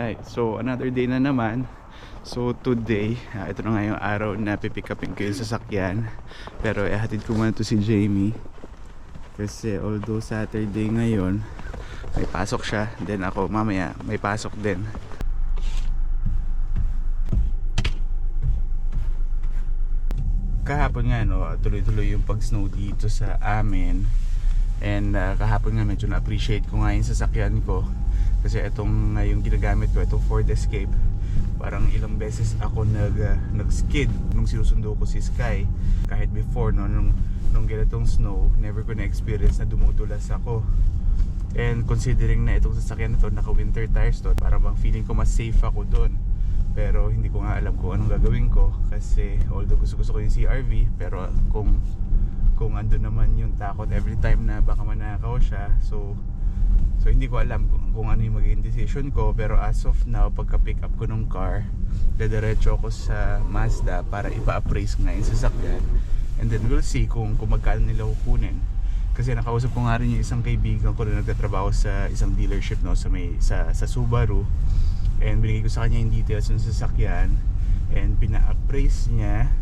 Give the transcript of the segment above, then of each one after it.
Alright, so another day na naman. So today, ah, ito na nga yung araw na pipick upin ko yung sasakyan. Pero ihatid ko muna to si Jamie. Kasi although Saturday ngayon, may pasok siya. Then ako mamaya may pasok din. Kahapon nga no, tuloy-tuloy yung pag-snow dito sa amin. And ah, kahapon nga medyo na-appreciate ko nga yung sasakyan ko. Kasi itong nga yung ginagamit ko, itong Ford Escape. Parang ilang beses ako nag, ah, nag-skid nung sinusundo ko si Sky. Kahit before, no, nung, nung ganitong snow, never ko na-experience na dumudulas ako. And considering na itong sasakyan na to, naka-winter tires to, parang bang feeling ko mas safe ako doon. Pero hindi ko nga alam kung anong gagawin ko kasi although gusto gusto ko yung CRV pero kung kung andun naman yung takot every time na baka manakaw siya so so hindi ko alam kung, kung ano yung magiging decision ko pero as of now pagka pick up ko ng car dadiretso ako sa Mazda para ipa-appraise nga yung sasakyan. And then we'll see kung, kung magkano nila kukunin. Kasi nakausap ko nga rin yung isang kaibigan ko na nagtatrabaho sa isang dealership no sa may sa, sa Subaru. And binigay ko sa kanya yung details ng sasakyan and pina-appraise niya.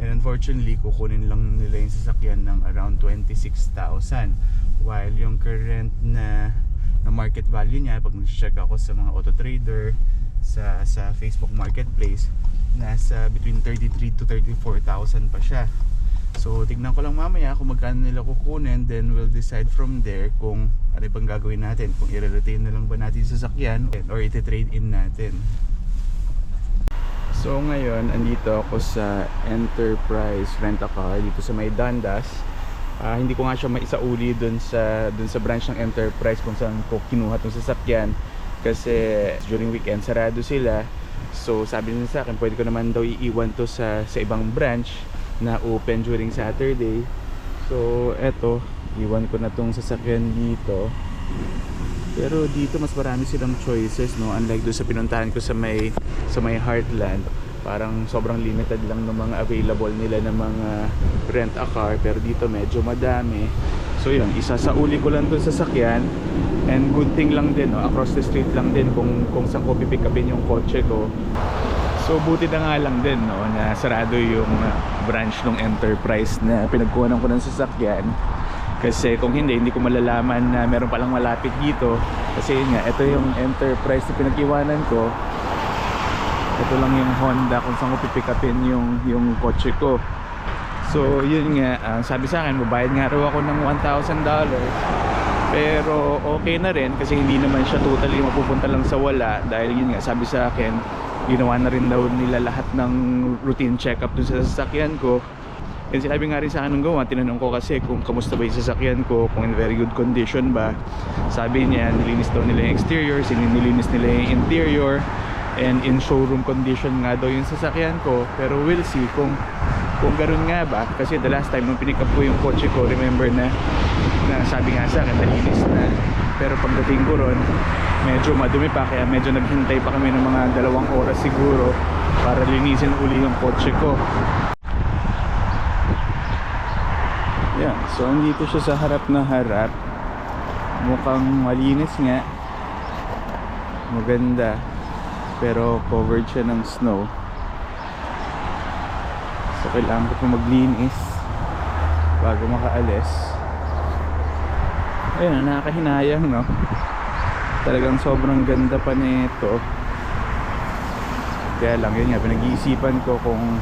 And unfortunately kukunin lang nila yung sasakyan ng around 26,000 while yung current na na market value niya pag nag-check ako sa mga auto trader sa sa Facebook Marketplace nasa between 33 to 34,000 pa siya So tignan ko lang mamaya kung magkano nila kukunin then we'll decide from there kung ano bang gagawin natin kung i-retain na lang ba natin sa sasakyan or iti-trade in natin. So ngayon andito ako sa Enterprise Rent a Car dito sa may Dundas. Ah, hindi ko nga siya maisauli dun sa dun sa branch ng Enterprise kung saan ko kinuha tong sasakyan kasi during weekend sarado sila. So sabi nila sa akin pwede ko naman daw iiwan to sa sa ibang branch na open during Saturday. So eto, iwan ko na tong sasakyan dito. Pero dito mas marami silang choices no unlike doon sa pinuntahan ko sa may sa may Heartland. Parang sobrang limited lang ng mga available nila ng mga rent a car pero dito medyo madami. So yun, isa sa uli ko lang doon sa sasakyan and good thing lang din no across the street lang din kung kung saan ko pipick upin yung kotse ko. So buti na nga lang din no na sarado yung uh, branch ng Enterprise na pinagkuhanan ko ng sasakyan. Kasi kung hindi, hindi ko malalaman na meron palang malapit dito. Kasi yun nga, ito yung Enterprise na pinag-iwanan ko. Ito lang yung Honda kung saan ko pipick upin yung, yung kotse ko. So yun nga, ang sabi sa akin, babayad nga raw ako ng $1,000. Pero okay na rin kasi hindi naman siya totally mapupunta lang sa wala. Dahil yun nga, sabi sa akin, ginawa na rin daw nila lahat ng routine check-up dun sa sasakyan ko. And sinabi nga rin sa akin ng gawa, tinanong ko kasi kung kamusta ba yung sasakyan ko, kung in very good condition ba. Sabi niya, nilinis daw nila yung exterior, nilinis nila yung interior, and in showroom condition nga daw yung sasakyan ko. Pero we'll see kung kung ganoon nga ba. Kasi the last time nung pinick up ko yung kotse ko, remember na, na sabi nga sa akin, nalinis na. Pero pagdating ko ron, medyo madumi pa, kaya medyo naghintay pa kami ng mga dalawang oras siguro para linisin uli yung kotse ko. Yan, so andito siya sa harap na harap. Mukhang malinis nga. Maganda. Pero covered siya ng snow. So kailangan ko pa maglinis bago makaalis. Ayun, nakakahinayang no. Talagang sobrang ganda pa nito. Kaya lang yun nga, pinag-iisipan ko kung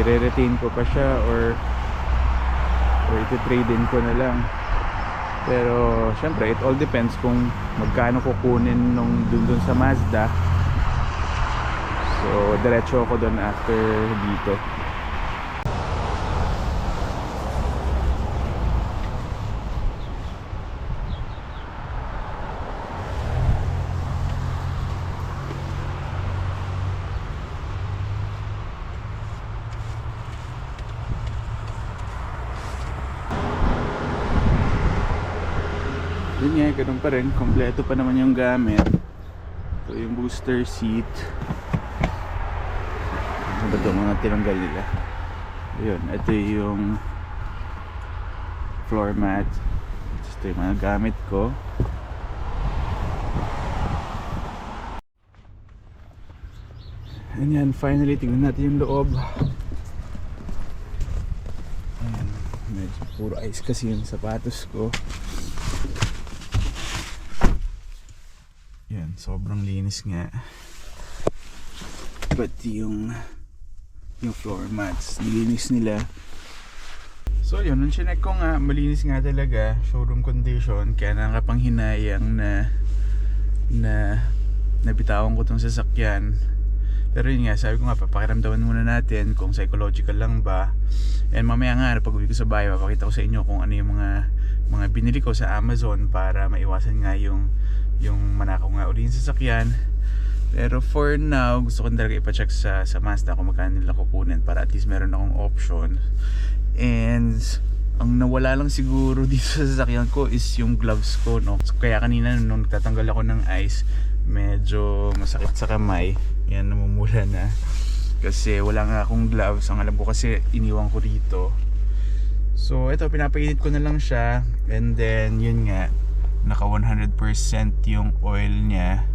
i-retain ko pa siya or or iti-trade in ko na lang pero syempre it all depends kung magkano kukunin nung dun dun sa Mazda so diretso ako dun after dito. Yun nga, ganun pa rin. Kompleto pa naman yung gamit. Ito yung booster seat ano ba ito mga tinanggal nila yun, ito yung floor mat ito yung mga gamit ko And yan, finally, tingnan natin yung loob. Ayan, medyo puro ice kasi yung sapatos ko. Yan, sobrang linis nga. Pati yung yung floor mats, nilinis nila. So yun, nung chinek ko nga, malinis nga talaga, showroom condition, kaya nakapanghinayang na na nabitawan ko tong sasakyan. Pero yun nga, sabi ko nga, papakiramdaman muna natin kung psychological lang ba. And mamaya nga, pag uwi ko sa bahay, papakita ko sa inyo kung ano yung mga mga binili ko sa Amazon para maiwasan nga yung yung manakaw nga uli yung sasakyan. Pero for now, gusto ko talaga ipacheck sa, sa Mazda kung magkano nila kukunin para at least meron akong option. And ang nawala lang siguro dito sa sasakyan ko is yung gloves ko, no? So, kaya kanina nung nagtatanggal ako ng ice, medyo masakit sa kamay. Yan, namumula na. Kasi wala nga akong gloves. Ang alam ko kasi iniwan ko dito. So, ito, pinapainit ko na lang siya. And then, yun nga, naka 100% yung oil niya.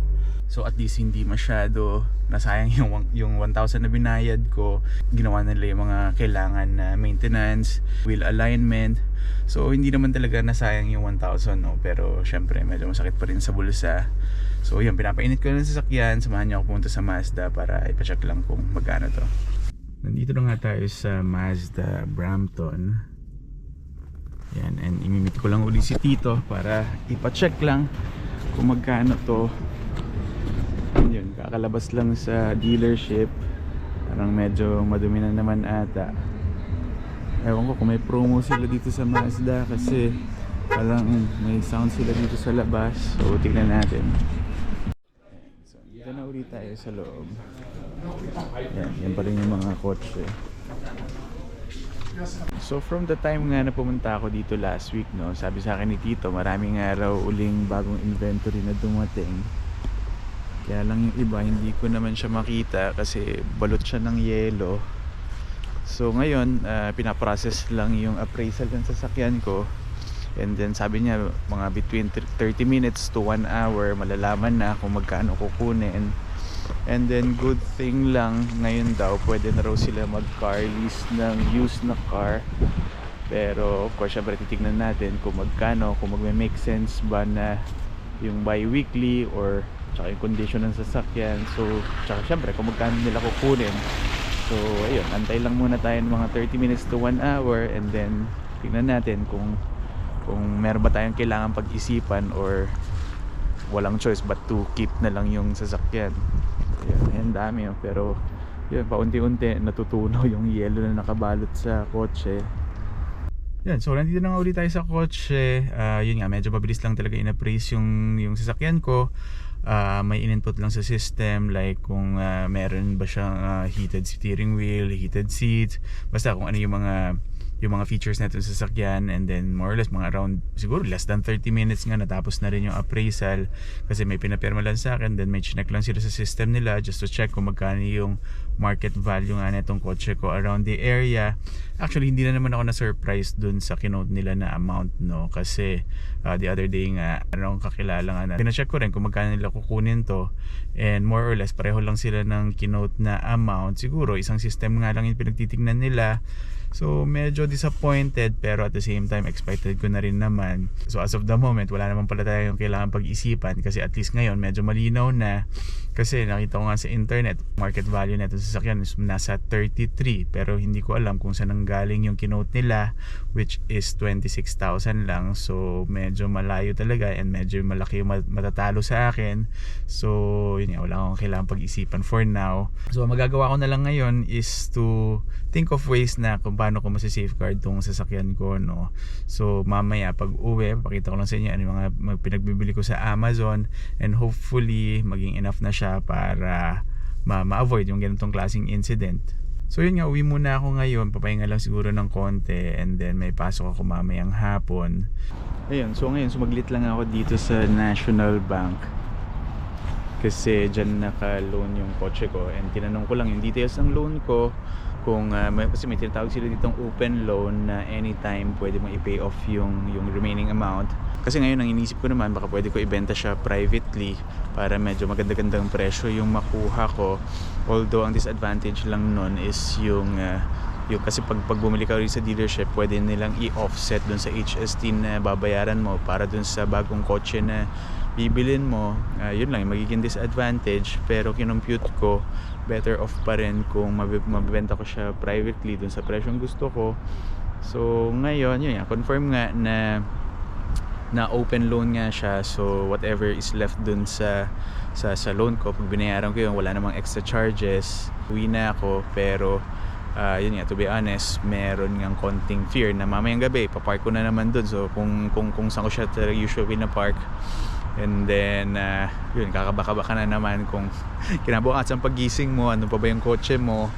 So at least hindi masyado nasayang yung yung 1,000 na binayad ko. Ginawa nila yung mga kailangan na maintenance, wheel alignment. So hindi naman talaga nasayang yung 1,000 no, pero syempre medyo masakit pa rin sa bulsa. So yun, pinapainit ko na sa sasakyan, samahan niyo ako pumunta sa Mazda para ipacheck lang kung magkano to. Nandito na nga tayo sa Mazda Brampton. Yan, and imimit ko lang uli si Tito para ipacheck lang kung magkano to kakalabas lang sa dealership. Parang medyo madumi na naman ata. Ewan ko kung may promo sila dito sa Mazda kasi parang may sound sila dito sa labas. So tignan natin. So dito na ulit tayo sa loob. Yan, yan pa rin yung mga kotse. So from the time nga na pumunta ako dito last week no, sabi sa akin ni Tito, maraming nga raw uling bagong inventory na dumating. Kaya lang yung iba hindi ko naman siya makita kasi balot siya ng yelo. So ngayon, uh, pinaprocess lang yung appraisal ng sasakyan ko. And then sabi niya mga between 30 minutes to 1 hour malalaman na kung magkano kukunin. And then good thing lang ngayon daw pwede na raw sila mag car lease ng used na car. Pero of course syempre titignan natin kung magkano, kung magme-make sense ba na yung bi-weekly or tsaka yung condition ng sasakyan. So tsaka syempre kung magkano nila kukunin. So ayun, antay lang muna tayo ng mga 30 minutes to 1 hour and then tignan natin kung kung meron ba tayong kailangan pag-isipan or walang choice but to keep na lang yung sasakyan. Ayan, ayan dami oh. Pero yun, paunti-unti natutunaw yung yelo na nakabalot sa kotse. Yan, so nandito na nga ulit tayo sa kotse. Ah, yun nga, medyo mabilis lang talaga in-appraise yung, yung sasakyan ko. Ah, may in-input lang sa system like kung ah, meron ba siyang ah, heated steering wheel, heated seats, basta kung ano yung mga yung mga features na ito sa sasakyan and then more or less mga around siguro less than 30 minutes nga natapos na rin yung appraisal kasi may pinapirma lang sa akin then may chinek lang sila sa system nila just to check kung magkano yung market value nga nitong kotse ko around the area. Actually hindi na naman ako na surprise dun sa kinote nila na amount no? Kasi uh, the other day nga ano akong kakilala nga na pinacheck ko rin kung magkano nila kukunin to and more or less pareho lang sila ng kinote na amount. Siguro isang system nga lang yung pinagtitignan nila So medyo disappointed pero at the same time expected ko na rin naman. So as of the moment wala naman pala tayong kailangan pag-isipan kasi at least ngayon medyo malinaw na kasi nakita ko nga sa internet market value nito sa sasakyan is nasa 33 pero hindi ko alam kung saan nanggaling yung kinote nila which is 26,000 lang. So medyo malayo talaga and medyo malaki yung matatalo sa akin. So yun nga wala akong kailangan pag-isipan for now. So ang magagawa ko na lang ngayon is to think of ways na kung paano ko masisafeguard tong sasakyan ko no. So mamaya pag uwi, pakita ko lang sa inyo ano yung mga pinagbibili ko sa Amazon and hopefully maging enough na siya para ma- ma-avoid yung ganitong klaseng incident. So yun nga, uwi muna ako ngayon, papahinga lang siguro ng konti and then may pasok ako mamayang hapon. Ayun, so ngayon sumaglit lang ako dito sa National Bank kasi dyan naka-loan yung kotse ko and tinanong ko lang yung details ng loan ko kung ah, may, kasi may tinatawag sila ditong open loan na anytime pwede mo i-pay off yung yung remaining amount. Kasi ngayon ang inisip ko naman baka pwede ko ibenta siya privately para medyo maganda-gandang presyo yung makuha ko. Although ang disadvantage lang nun is yung ah, yung kasi pag, pag bumili ka rin sa dealership pwede nilang i-offset dun sa HST na babayaran mo para dun sa bagong kotse na bibilin mo Ah, yun lang magiging disadvantage pero kinompute ko better off pa rin kung mabi- mabibenta ko siya privately dun sa presyong gusto ko. So ngayon yun confirm nga na na open loan nga siya. So whatever is left dun sa sa, sa loan ko pag binayaran ko yun wala namang extra charges. Uwi na ako pero ah, yun nga to be honest meron ngang konting fear na mamayang gabi papark ko na naman dun. So kung kung kung saan ko siya usually na park and then ah, yun kakabaka-baka na naman kung kinabukasan pagising mo ano pa ba yung kotse mo.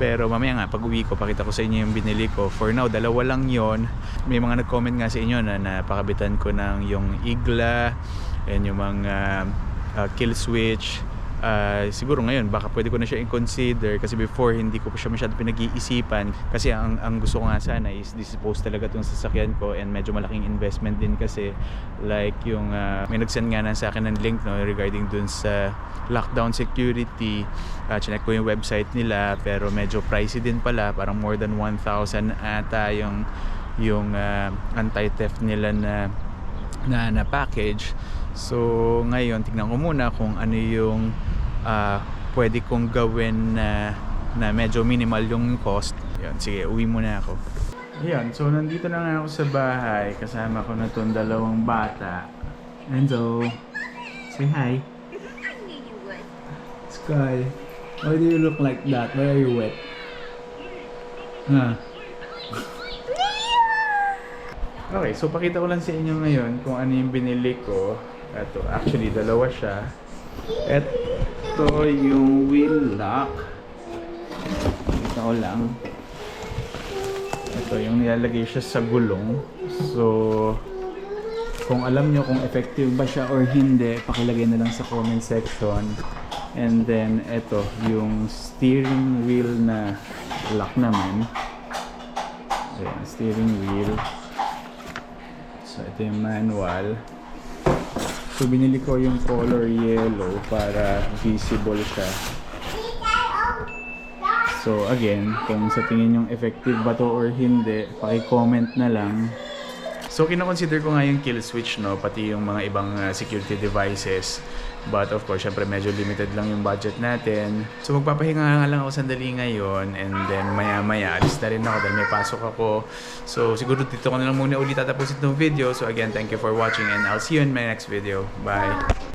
Pero mamaya nga pag uwi ko pakita ko sa inyo yung binili ko. For now dalawa lang yon may mga nag-comment nga sa inyo na napakabitan ko ng yung igla and yung mga uh, kill switch Ah, siguro ngayon baka pwede ko na siya i-consider kasi before hindi ko pa siya masyado pinag-iisipan. Kasi ang, ang gusto ko nga sana is dispose talaga tong sasakyan ko and medyo malaking investment din kasi. Like yung ah, may nag-send nga na sa akin ng link no regarding dun sa lockdown security. Uh, chinek ko yung website nila pero medyo pricey din pala. Parang more than 1,000 ata yung yung ah, anti-theft nila na na, na package. So ngayon tignan ko muna kung ano yung ah, pwede kong gawin na na medyo minimal yung cost. Yun sige uwi muna ako. Yan so nandito na nga ako sa bahay. Kasama ko na tong dalawang bata. Enzo say hi. Sky why do you look like that? Why are you wet? Huh Okay, so pakita ko lang sa inyo ngayon kung ano yung binili ko. Ito, actually, dalawa siya. Ito yung wheel lock. Ko lang. Ito yung nilalagay siya sa gulong. So, kung alam nyo kung effective ba siya or hindi, pakilagay na lang sa comment section. And then, ito, yung steering wheel na lock naman. Ayan, steering wheel. So, ito yung manual. So, binili ko yung color yellow para visible siya. So, again, kung sa tingin yung effective ba to or hindi, paki-comment na lang. So, kinoconsider ko nga yung kill switch, no? Pati yung mga ibang uh, security devices. But of course, syempre medyo limited lang yung budget natin. So, magpapahinga nga lang ako sandali ngayon. And then, maya-maya, alis na rin ako dahil may pasok ako. So, siguro dito ko na lang muna ulit tatapusin itong video. So, again, thank you for watching and I'll see you in my next video. Bye!